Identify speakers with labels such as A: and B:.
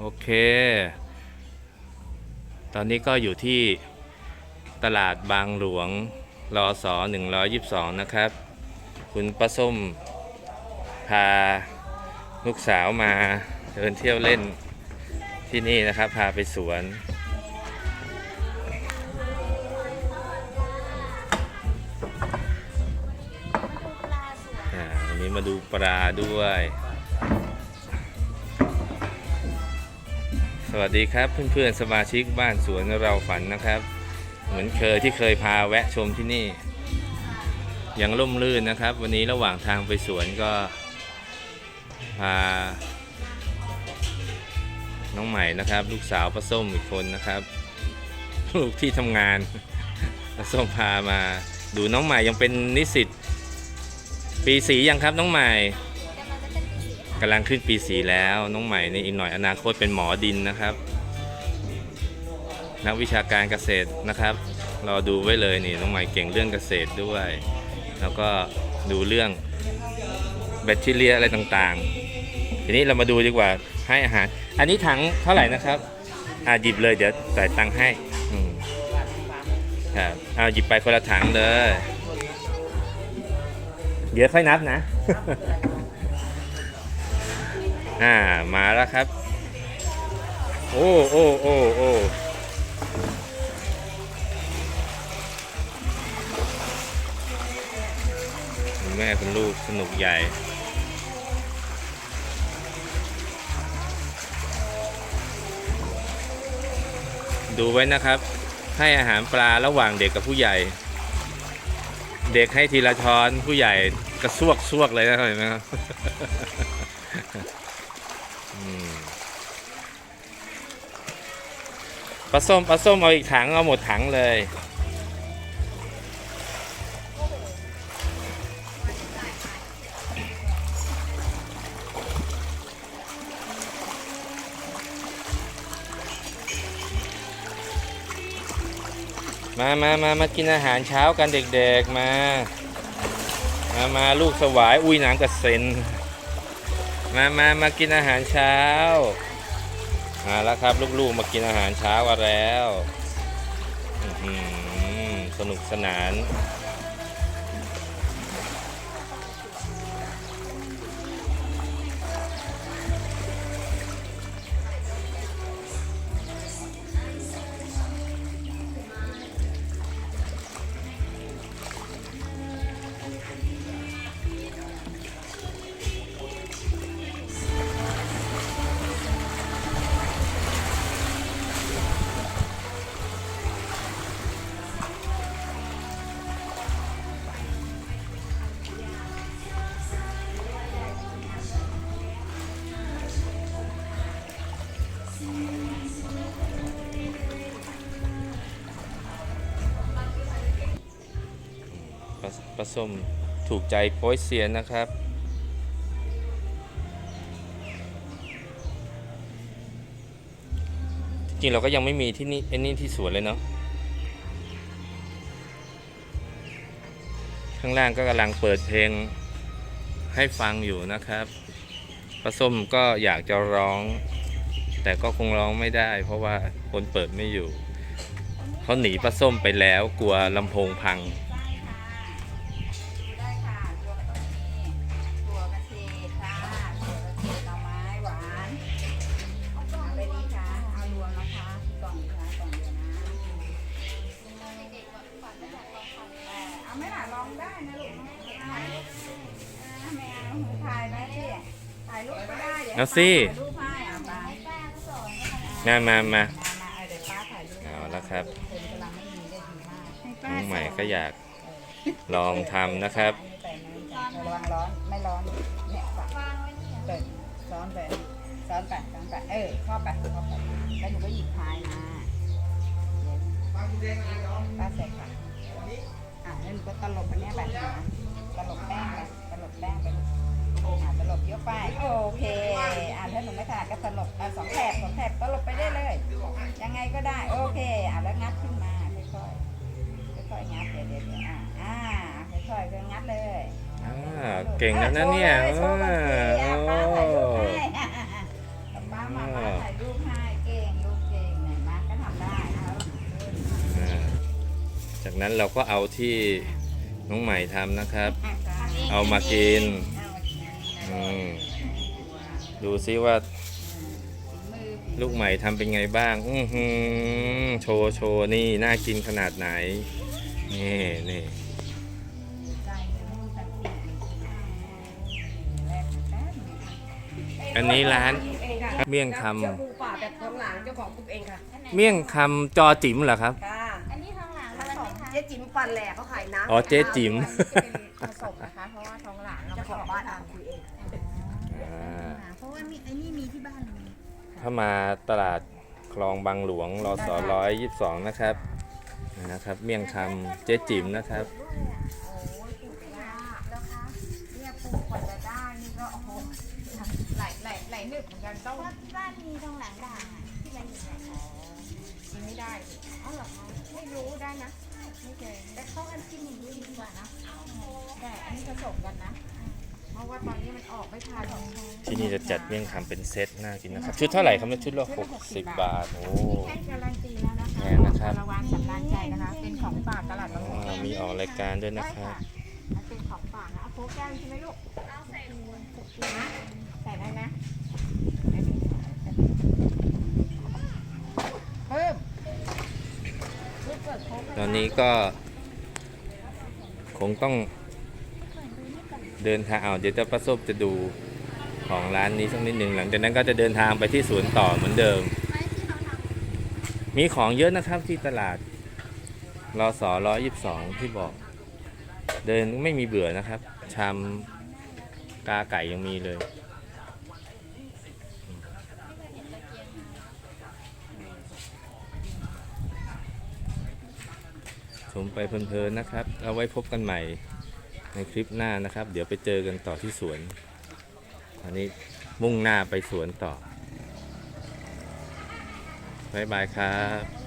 A: โอเค ตอนนี้ก็อยู่ที่ตลาดบางหลวงรอสอ122 นะครับ คุณป้าส้มพาลูกสาวมาเดินเที่ยวเล่นที่นี่นะครับ พาไปสวน วันนี้มาดูปลาด้วย สวัสดีครับเพื่อนๆสมาชิกบ้านสวนเราฝันนะครับ เหมือนเคยที่เคยพาแวะชมที่นี่ยังร่มรื่นนะครับ วันนี้ระหว่างทางไปสวนก็ พา น้องใหม่นะครับ ลูกสาวป้าส้มอีกคนนะครับ ลูกที่ทำงานป้าส้มพามา ดูน้องใหม่ยังเป็นนิสิตปีสียังครับน้องใหม่ กำลังขึ้นปีสีแล้วน้องใหม่ในอีกหน่อยอนาคตเป็นหมอดินนะครับ นักวิชาการเกษตรนะครับรอดูไว้เลยนี่น้องใหม่เก่งเรื่องเกษตรด้วย แล้วก็ดูเรื่องแบคทีเรียอะไรต่างๆ ทีนี้เรามาดูดีกว่าให้อาหาร อันนี้ถังเท่าไหร่นะครับอ่าหยิบเลยเดี๋ยวจ่ายตังค์ให้ครับเอาหยิบไปคนละถังเลย เดี๋ยวค่อยนับนะ อ่ามาแล้วครับ โอ้โอ้โอ้โอ้คุณแม่คุณลูกสนุกใหญ่ดูไว้นะครับ ให้อาหารปลาระหว่างเด็กกับผู้ใหญ่ เด็กให้ทีละช้อนผู้ใหญ่กระซวกซวกเลยนะเห็นไหมครับ ปลาส้มปลาส้มเอาอีกถังเอาหมดถังเลย มามามามากินอาหารเช้ากันเด็กๆมา มามาลูกสวาย อุ้ยน้ำกระเซ็น มามามากินอาหารเช้ามาแล้วครับลูกๆมากินอาหารเช้ากันแล้วสนุกสนาน ปลาส้มถูกใจโป้ยเซียนนะครับ จริงเราก็ยังไม่มีที่นี่ไอ้นี่ที่สวนเลยเนาะข้างล่างก็กำลังเปิดเพลงให้ฟังอยู่นะครับปลาส้มก็อยากจะร้อง แต่ก็คงร้องไม่ได้ เพราะว่าคนเปิดไม่อยู่เขาหนีปลาส้มไปแล้วกลัวลำโพงพัง
B: อ่าไม่เอาหนูถ่ายไปสิถ่ายรูปก็ได้เดี๋ยว
A: เอาสิ
B: ถ่ายรูปให้อะไป
A: มามามา
B: มามาเอาเดี๋ยวป้าถ่ายรูป
A: เอาละครับ
B: เพิ่นกำลังไม่มีได้ดีมากให้ป้า
A: น้องใหม่
B: สอน
A: ก็อยากลองทำนะครับ
B: แต่มันระวังร้อนไม่ร้อนเนี่ยฝากเปิดซ้อนไปซ้อนไปซ้อนไปเออเข้าไปเข้าไปแล้วหนูก็หยิบพายมาเดี๋ยวป้าใส่ค่ะอะแล้วหนูก็ตลบอันเนี้ยไปนะตลบแป้งไปตลบแป้งไปอะตลบเยอะไปโอเคอะถ้าห นูไม่ถนัดก็ตลบอะสองแถบสองแถบตลบไปได้เลย ยังไงก็ได้โอเคอะแล้วงัดขึ้นมาค่อยๆค่อยๆงัดเดี๋ยวเดี๋ยวเดี๋ยวอะอ่าค่อยๆค่อยๆงัดเลย
A: อ่าเก่งแล้วนะเนี่ย
B: โชว์เลยโชว์
A: อ่า
B: ก่อนสิอะป้าถ่ายรูป
A: โอ้
B: ให้ป้ามามาถ่ายรูปให้เก่งลูกเก่งไหนมาก็ทำได้เอา
A: อ่าจากนั้นเราก็เอาที่น้องใหม่ทำนะครับ เอามากินอืมดูซิว่า ลูกใหม่ทำเป็นไงบ้าง อือหือโชว์โชว์นี่ น่ากินขนาดไหน นี่นี่อันนี้ร้าน
C: เองค่ะ
A: เมี่ยงค
C: เจ้าปูป่าแบบท้องหลังเจ้าของปุ๊บเองค่ะำ
A: เมี่ยงคำจอจิ๋มเหรอครับ
C: ค่ะ
B: อันนี้ทองหลังแล้วไหมคะ
C: เจ๊จิ๋มฟันแหลกเขาขายน้ำ
A: อ๋อเจ๊จิ๋ม
B: ผสมนะคะ เพราะว่าทองหลังเรา
C: เจ้าของบ้านอะคุยเอง
A: อ่า
B: เพราะว่ามีไอ้นี่มีที่บ้านเลย
A: ถ้ามาตลาดคลองบางหลวงรอสอร้อยยี่สิบสองนะครับนะครับ เมี่ยงคำเจ๊จิ๋มนะครับ
B: โอ้ยปลูกยากแล้วคะเนี่ยปลูกกว่าจะได้นี่ก็โอ้โหไหลไหลไหลหนึบเหมือนกันต้อง
D: บ้านมีทองหลังด่างอะที่มันอยู่ไหน
B: กินไม่ได้สิ
D: อ๋อเหรอคะ
B: ไม่รู้ได้นะ
D: ไม่เคยแต่เขาอันกินอย่างนี้ดีกว่านะ
B: แต่อันนี้ผสมกันนะเพ ราะว่าตอนนี้มันออกไม่ทัน
A: ที่นี่จะจัดเมี่ยงคำเป็นเซตน่ากินนะครับ ชุดเท่าไหร่ครับเนี่ยชุดละหกสิบบาท โอ้
B: แค่การันตีแล้วนะคะ
A: แพงนะครับ
B: ระวังสำรานใจนะคะ เป็นของฝากตลาดบางหลวง
A: อ่ามีออกรายการด้วยนะครับ
B: มันเป็นของฝากนะเอาโค้กแก้วใช่ไหมลูก เอาใส่นะใส่ได้นะ เพิ่มลูกเปิดโค้กให้
A: ตอนนี้ก็ คงต้อง เดินทางเอาเดี๋ยวจะประสบจะดูของร้านนี้สักนิดหนึ่งหลังจากนั้นก็จะเดินทางไปที่สวนต่อเหมือนเดิม มีของเยอะนะครับที่ตลาดรอสอร้อยยี่สิบสองที่บอก เดินไม่มีเบื่อนะครับ ชามกาไก่ยังมีเลย ชมไปเพลินๆนะครับ เอาไว้พบกันใหม่ ในคลิปหน้านะครับ เดี๋ยวไปเจอกันต่อที่สวน อันนี้มุ่งหน้าไปสวนต่อบ๊ายบายครับ